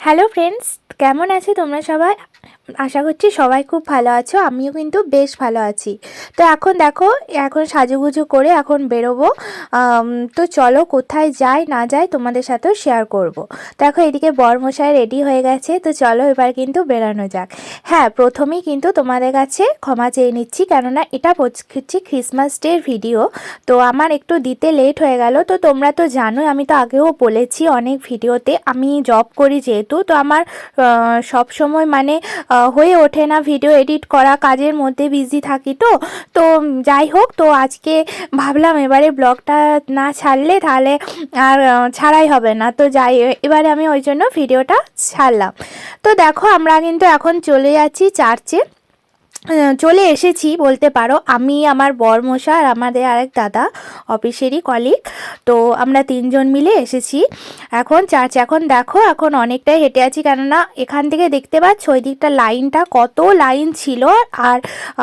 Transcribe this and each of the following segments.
Hello friends কেমন আছে তোমরা সবাই? আশা করছি সবাই খুব ভালো আছো। আমিও কিন্তু বেশ ভালো আছি। তো এখন দেখো, এখন সাজুগুজু করে এখন বেরোবো। তো চলো কোথায় যাই, না যাই তোমাদের সাথেও শেয়ার করব। দেখো, এদিকে বরমশাই রেডি হয়ে গেছে। তো চলো এবার কিন্তু বেরানো যাক। হ্যাঁ প্রথমেই কিন্তু তোমাদের কাছে ক্ষমা চেয়ে নিচ্ছি, কেননা এটা হচ্ছে ক্রিসমাস ডের ভিডিও তো আমার একটু দিতে লেট হয়ে গেল। তো তোমরা তো জানোই, আমি তো আগেও বলেছি অনেক ভিডিওতে আমি জব করি যেহেতু। তো আমার সব সময় মানে হয়ে ওঠে না ভিডিও এডিট করা, কাজের মধ্যে বিজি থাকি তো। তো যাই হোক, তো আজকে ভাবলাম এবারে ব্লগটা না ছাড়লে তাহলে আর ছাড়াই হবে না। তো যাই, এবারে আমি ওই জন্য ভিডিওটা ছাড়লাম। তো দেখো, আমরা কিন্তু এখন চলে যাচ্ছি চার্চে। চলে এসেছি, বলতে পারো। আমি, আমার বরমশা আর আমাদের আরেক দাদা, অফিসেরই কলিগ তো আমরা তিনজন মিলে এসেছি। এখন চার্চ এখন দেখো, এখন অনেকটাই হেঁটে আছি। কেননা এখান থেকে দেখতে পাচ্ছ ওই দিকটা লাইনটা কত লাইন ছিল। আর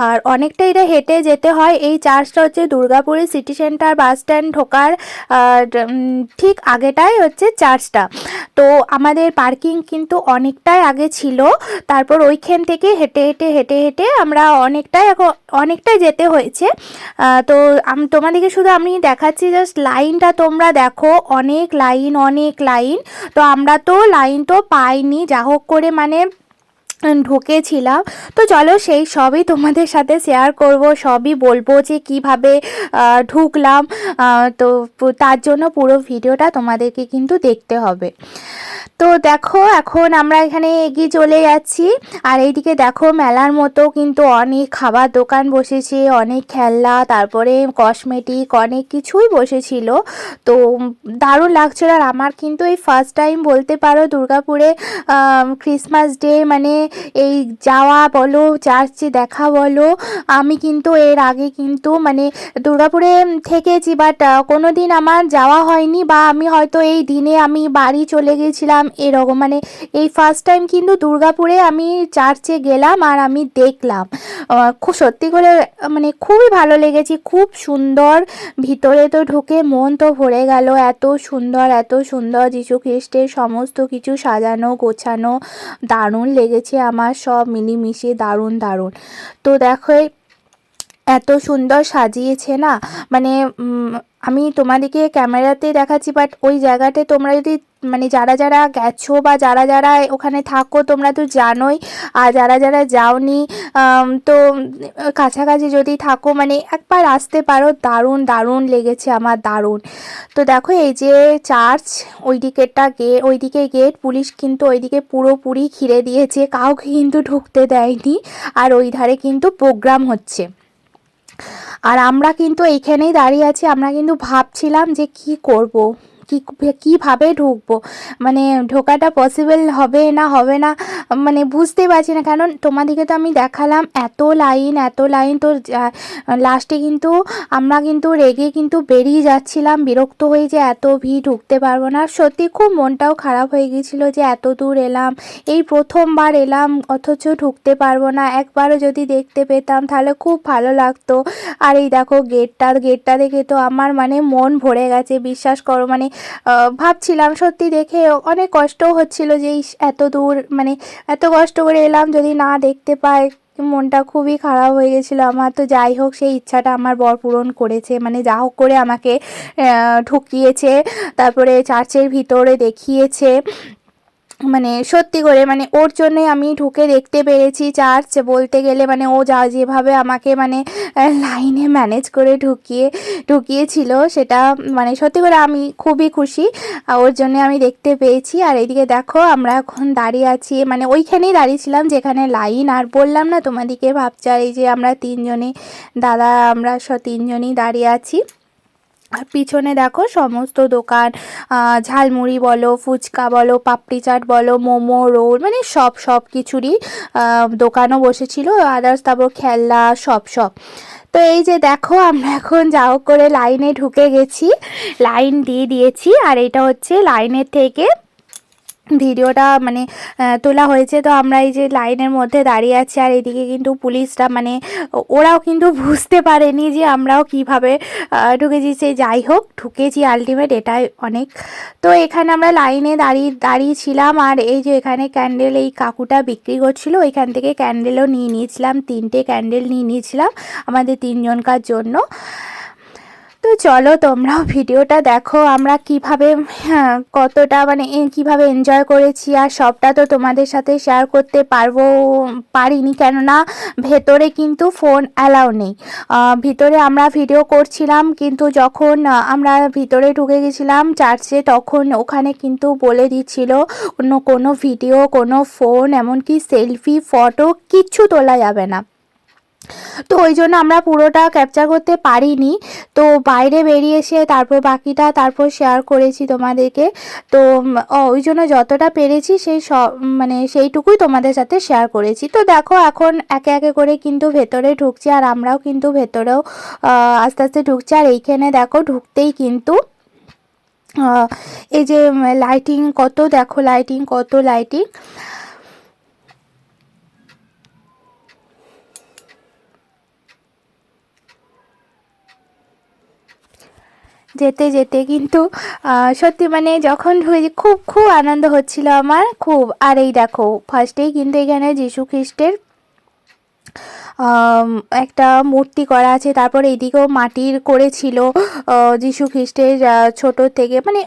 আর অনেকটা এটা হেঁটে যেতে হয়। এই চার্চটা হচ্ছে দুর্গাপুরের সিটি সেন্টার বাস স্ট্যান্ড ঢোকার ঠিক আগেটাই হচ্ছে চার্চটা তো আমাদের পার্কিং কিন্তু অনেকটাই আগে ছিল। তারপর ওইখান থেকে হেঁটে হেঁটে হেঁটে হেঁটে আমরা অনেকটাই এখন, অনেকটাই যেতে হয়েছে। তো তোমাদেরকে শুধু আমি দেখাচ্ছি জাস্ট লাইনটা তোমরা দেখো, অনেক লাইন অনেক লাইন তো আমরা তো লাইন তো পাইনি, যা হোক করে মানে ঢুকেছিলাম। তো চলো সেই সবই তোমাদের সাথে শেয়ার করব, সবই বলব যে কীভাবে ঢুকলাম। তো তার জন্য পুরো ভিডিওটা তোমাদেরকে কিন্তু দেখতে হবে। তো দেখো, এখন আমরা এখানে এগিয়ে চলে যাচ্ছি। আর এইদিকে দেখো, মেলার মতো কিন্তু অনেক খাবার দোকান বসেছে, অনেক খেলনা, তারপরে কসমেটিক অনেক কিছুই বসেছিল। তো দারুণ লাগছিল আর আমার কিন্তু এই ফার্স্ট টাইম বলতে পারো, দুর্গাপুরে ক্রিসমাস ডে মানে এই যাওয়া বলো চার্চে দেখা বলো, আমি কিন্তু এর আগে কিন্তু মানে দুর্গাপুরে থেকেছি বাট কোনো দিন আমার যাওয়া হয়নি বা আমি হয়তো এই দিনে আমি বাড়ি চলে গেছিলাম এরকম মানে এই ফার্স্ট টাইম কিন্তু দুর্গাপুরে আমি চার্চে গেলাম আর আমি দেখলাম। খুব সত্যি করে মানে খুবই ভালো লেগেছে, খুব সুন্দর। ভিতরে তো ঢুকে মন তো ভরে গেল, এত সুন্দর এত সুন্দর যিশু খ্রিস্টের সমস্ত কিছু সাজানো, গোছানো, দারুণ লেগেছে আমার, সব মিলিমিশে দারুণ দারুণ। তো দেখো এত সুন্দর সাজিয়েছে না মানে আমি তোমাদেরকে ক্যামেরাতে দেখাচ্ছি বাট ওই জায়গাতে তোমরা যদি মানে যারা যারা গেছো বা যারা যারা ওখানে থাকো, তোমরা তো জানোই। আর যারা যারা যাওনি তো কাছাকাছি যদি থাকো মানে একবার আসতে পারো। দারুণ দারুণ লেগেছে আমার, দারুণ। তো দেখো এই যে চার্চ ওই দিকেরটা গে, ওইদিকে গেট পুলিশ কিন্তু ওইদিকে পুরোপুরি ঘিরে দিয়েছে। কাউকে কিন্তু ঢুকতে দেয়নি। আর ওই ধারে কিন্তু প্রোগ্রাম হচ্ছে। আর আমরা কিন্তু এইখানেই দাঁড়িয়ে আছি আমরা কিন্তু ভাবছিলাম যে কি করব। কি কীভাবে ঢুকবো? মানে ঢোকাটা পসিবল হবে না হবে না? মানে বুঝতে পারছি না। কারণ তোমাদেরকে তো আমি দেখালাম, এত লাইন এত লাইন তো লাস্টে কিন্তু আমরা কিন্তু রেগে কিন্তু বেরিয়ে যাচ্ছিলাম, বিরক্ত হয়ে যে এত ভিড় ঢুকতে পারব না। সত্যি খুব মনটাও খারাপ হয়ে গিয়েছিল যে এত দূর এলাম, এই প্রথমবার এলাম, অথচ ঢুকতে পারব না। একবারও যদি দেখতে পেতাম, তাহলে খুব ভালো লাগতো। আর এই দেখো গেটটা গেটটা দেখে তো আমার মানে মন ভরে গেছে, বিশ্বাস করো মানে ভাবছিলাম সত্যি দেখে অনেক কষ্টও হচ্ছিল যে এত দূর মানে এত কষ্ট করে এলাম যদি না দেখতে পাই, মনটা খুবই খারাপ হয়ে গেছিল আমার। তো যাই হোক, সেই ইচ্ছাটা আমার বর পূরণ করেছে মানে যা হোক করে আমাকে ঠকিয়েছে, তারপরে চার্চের ভিতরে দেখিয়েছে। মানে সত্যি করে মানে ওর জন্যই আমি ঢুকে দেখতে পেরেছি চার্চ বলতে গেলে মানে ও যা যেভাবে আমাকে মানে লাইনে ম্যানেজ করে ঢুকিয়ে, ঢুকিয়েছিল সেটা মানে সত্যি করে আমি খুবই খুশি। ওর জন্য আমি দেখতে পেয়েছি। আর এদিকে দেখো আমরা এখন দাঁড়িয়ে আছি মানে ওইখানেই দাঁড়িয়েছিলাম যেখানে লাইন আর বললাম না তোমাদিকে ভাবছি, আর এই যে আমরা তিনজনে দাদা আমরা তিনজনই দাঁড়িয়ে আছি। পিছনে দেখো সমস্ত দোকান ঝালমুড়ি বলো, ফুচকা বলো, পাপড়ি চাট বলো, মোমো, রোল মানে সব সব কিছুরই দোকানও বসেছিল আদার্স তারপর খেলনা, সব সব। তো এই যে দেখো আমরা এখন যা করে লাইনে ঢুকে গেছি, লাইন দিয়ে দিয়েছি, আর এটা হচ্ছে লাইনের থেকে ভিডিওটা মানে তোলা হয়েছে। তো আমরা এই যে লাইনের মধ্যে দাঁড়িয়ে আছি আর এদিকে কিন্তু পুলিশরা মানে ওরাও কিন্তু বুঝতে পারেনি যে আমরাও কীভাবে ঢুকেছি। সে যাই হোক, ঢুকেছি আলটিমেট এটাই অনেক। তো এখানে আমরা লাইনে দাঁড়িয়ে দাঁড়িয়েছিলাম আর এই যে এখানে ক্যান্ডেল এই কাকুটা বিক্রি করছিল, ওইখান থেকে ক্যান্ডেলও নিয়ে নিয়েছিলাম, তিনটে ক্যান্ডেল নিয়ে নিয়েছিলাম আমাদের তিনজনকার জন্য। তো চলো তোমরাও ভিডিওটা দেখো আমরা কীভাবে হ্যাঁ, কতটা মানে কীভাবে এনজয় করেছি আর সবটা তো তোমাদের সাথে শেয়ার করতে পারব পারিনি কেননা ভেতরে কিন্তু ফোন অ্যালাউ নেই। ভিতরে আমরা ভিডিও করছিলাম কিন্তু যখন আমরা ভিতরে ঢুকে গেছিলাম চার্চে তখন ওখানে কিন্তু বলে দিচ্ছিল কোনো কোনো ভিডিও কোনো ফোন এমনকি সেলফি ফটো কিচ্ছু তোলা যাবে না। তো ওই জন্য আমরা পুরোটা ক্যাপচার করতে পারিনি। তো বাইরে বেরিয়ে এসে তারপর বাকিটা তারপর শেয়ার করেছি তোমাদেরকে। তো ওই জন্য যতটা পেরেছি সেই সব মানে সেইটুকুই তোমাদের সাথে শেয়ার করেছি। তো দেখো এখন একে একে করে কিন্তু ভেতরে ঢুকছি আর আমরাও কিন্তু ভেতরেও আস্তে আস্তে ঢুকছি। আর এইখানে দেখো ঢুকতেই কিন্তু এই যে লাইটিং কত, দেখো লাইটিং কত লাইটিং যেতে যেতে কিন্তু সত্যি মানে যখন ঢুকেছি খুব খুব আনন্দ হচ্ছিল আমার, খুব। আর এই দেখো ফার্স্টেই কিন্তু এখানে যিশু খ্রিস্টের একটা মূর্তি করা আছে, তারপর এইদিকেও মাটির করেছিল যিশু খ্রিস্টের ছোট থেকে মানে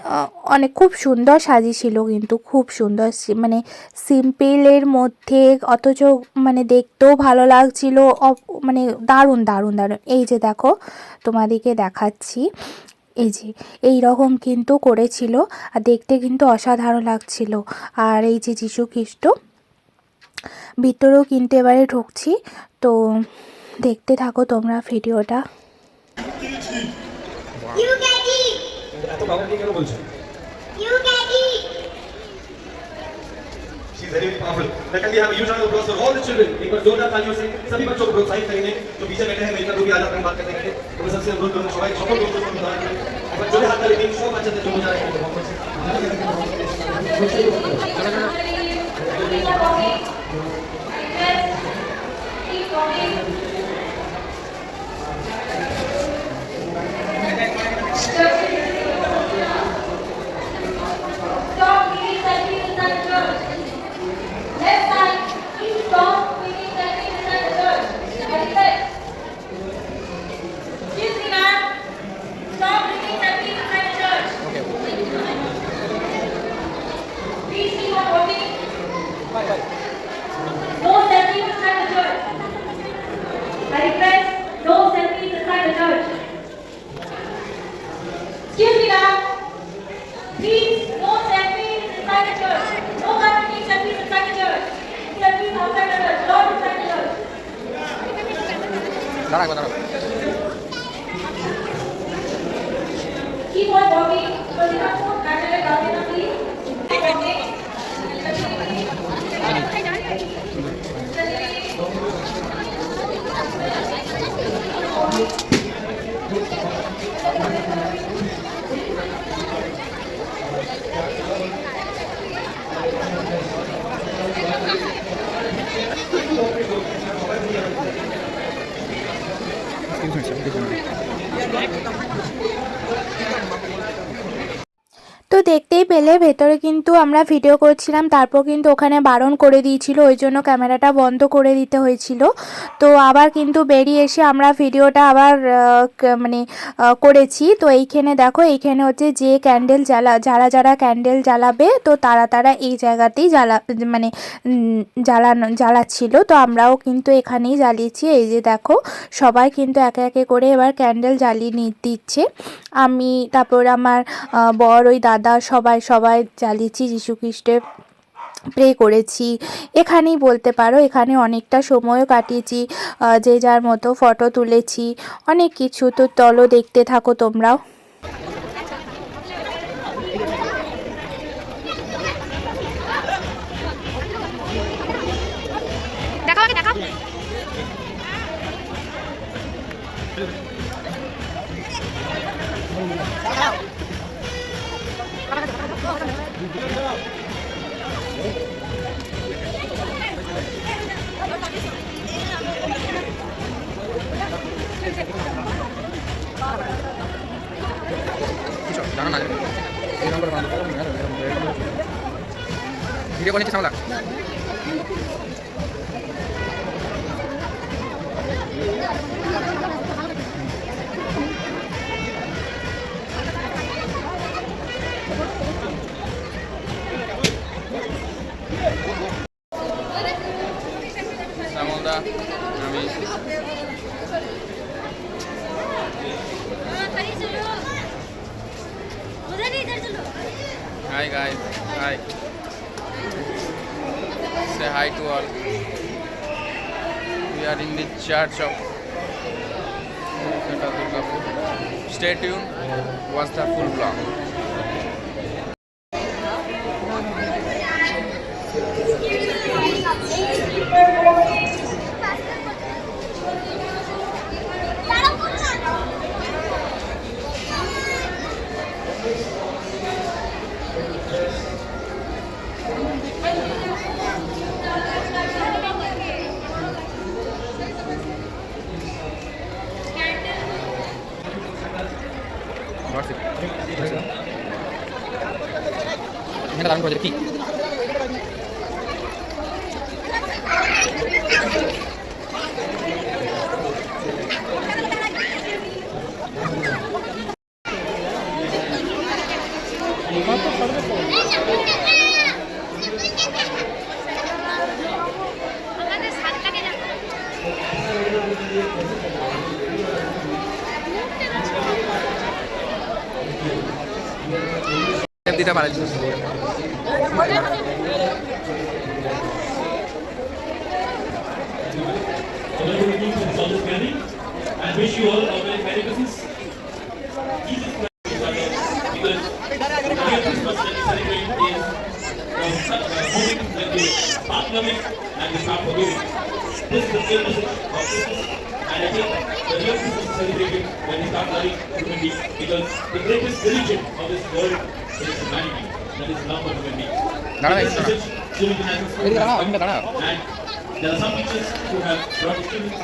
অনেক খুব সুন্দর সাজিয়েছিল কিন্তু, খুব সুন্দর মানে সিম্পলের মধ্যে, অথচ মানে দেখতেও ভালো লাগছিল মানে দারুণ দারুণ দারুণ। এই যে দেখো, তোমাদেরকে দেখাচ্ছি। এই যে এই রকম কিন্তু করেছিল। আর দেখতে কিন্তু অসাধারণ লাগছিল। আর এই যে যিশু খ্রিস্ট ভিতরেও কিন্তু এবারে ঢুকছি। তো দেখতে থাকো তোমরা ভিডিওটা। You she is very powerful secondly have huge round of applause for all the children, एक बार जोरदार तालियों से सभी बच्चों को प्रोत्साहित करेंगे जो पीछे बैठे हैं मेरे भी आज अपन बात करेंगे तो मैं सबसे अनुरोध करूँगा सबाई सबको को करूँगा और जो हाथ ताली देंगे सब अच्छे से मुझे Keep going. Keep going. দাঁড়াবো দাঁড়াবো Keep on walking. Because you have food, Angela, Gavina, দেখতেই পেলে ভেতরে কিন্তু আমরা ভিডিও করছিলাম, তারপর কিন্তু ওখানে বারণ করে দিয়েছিল, ওই জন্য ক্যামেরাটা বন্ধ করে দিতে হয়েছিল। তো আবার কিন্তু বেরিয়ে এসে আমরা ভিডিওটা আবার মানে করেছি। তো এইখানে দেখো, এইখানে হচ্ছে যে ক্যান্ডেল জ্বালা, যারা যারা ক্যান্ডেল জ্বালাবে, তো তারা তারা এই জায়গাতেই জ্বালা মানে জ্বালানো, জ্বালাচ্ছিল। তো আমরাও কিন্তু এখানেই জ্বালিয়েছি। এই যে দেখো, সবাই কিন্তু একে একে করে এবার ক্যান্ডেল জ্বালিয়ে দিচ্ছে। আমি, তারপর আমার বর, ওই দাদা সবাই সবাই চালিয়েছি যিশু খ্রিস্টের প্রে করেছি। এখানেই বলতে পারো, এখানে অনেকটা সময়ও কাটিয়েছি যে যার মতো ফটো তুলেছি। অনেক কিছু তো চলো দেখতে থাকো তোমরাও। ভিডিও করে নিচ্ছি সামলা Shard Shop, Stay tuned, watch the full vlog. এটা দারুণ প্রজেক্ট কি start forgiving. This is of Christmas. I think the real Christmas is celebrated when. Because the greatest religion of this world There are some teachers who have brought students.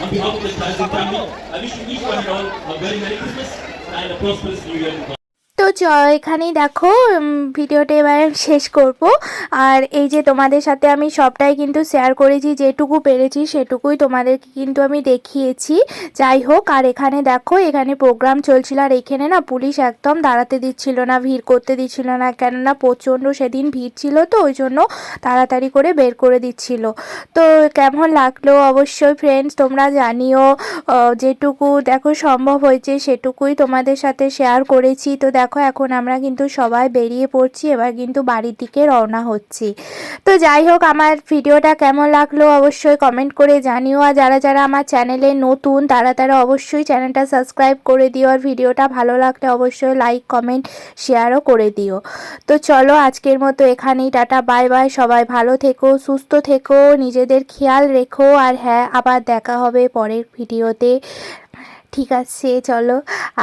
On behalf of the Tajik family, I wish to each one and all a very Merry Christmas and a prosperous New Year. তো চ এখানেই দেখো ভিডিওটা এবার শেষ করব। আর এই যে তোমাদের সাথে আমি সবটাই কিন্তু শেয়ার করেছি, যেটুকু পেরেছি সেটুকুই তোমাদেরকে কিন্তু আমি দেখিয়েছি। যাই হোক, আর এখানে দেখো, এখানে প্রোগ্রাম চলছিল, আর এখানে না পুলিশ একদম দাঁড়াতে দিচ্ছিল না, ভিড় করতে দিচ্ছিল না, কেননা প্রচণ্ড সেদিন ভিড় ছিল তো, ওই জন্য তাড়াতাড়ি করে বের করে দিচ্ছিল। তো কেমন লাগল অবশ্যই ফ্রেন্ডস তোমরা জানিও যেটুকু দেখো সম্ভব হয়েছে সেটুকুই তোমাদের সাথে শেয়ার করেছি। তো দেখো, এখন আমরা কিন্তু সবাই বেরিয়ে পড়ছি, এবার কিন্তু বাড়ির দিকে রওনা হচ্ছি। তো যাই হোক, আমার ভিডিওটা কেমন লাগল অবশ্যই কমেন্ট করে জানিও, আর যারা যারা আমার চ্যানেলে নতুন, তারা তারা অবশ্যই চ্যানেলটা সাবস্ক্রাইব করে দিও, আর ভিডিওটা ভালো লাগলে অবশ্যই লাইক কমেন্ট শেয়ারও করে দিও। তো চলো, আজকের মতো এখানেই, টাটা বাই বাই সবাই ভালো থেকো, সুস্থ থেকো, নিজেদের খেয়াল রেখো, আর হ্যাঁ আবার দেখা হবে পরের ভিডিওতে। ঠিক আছে, চলো।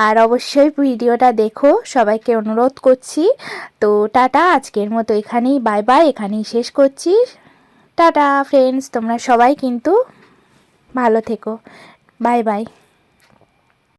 আর অবশ্যই ভিডিওটা দেখো, সবাইকে অনুরোধ করছি। তো টাটা, আজকের মতো এখানেই, বাই বাই, এখানেই শেষ করছি। টাটা ফ্রেন্ডস তোমরা সবাই কিন্তু ভালো থেকো। Bye bye.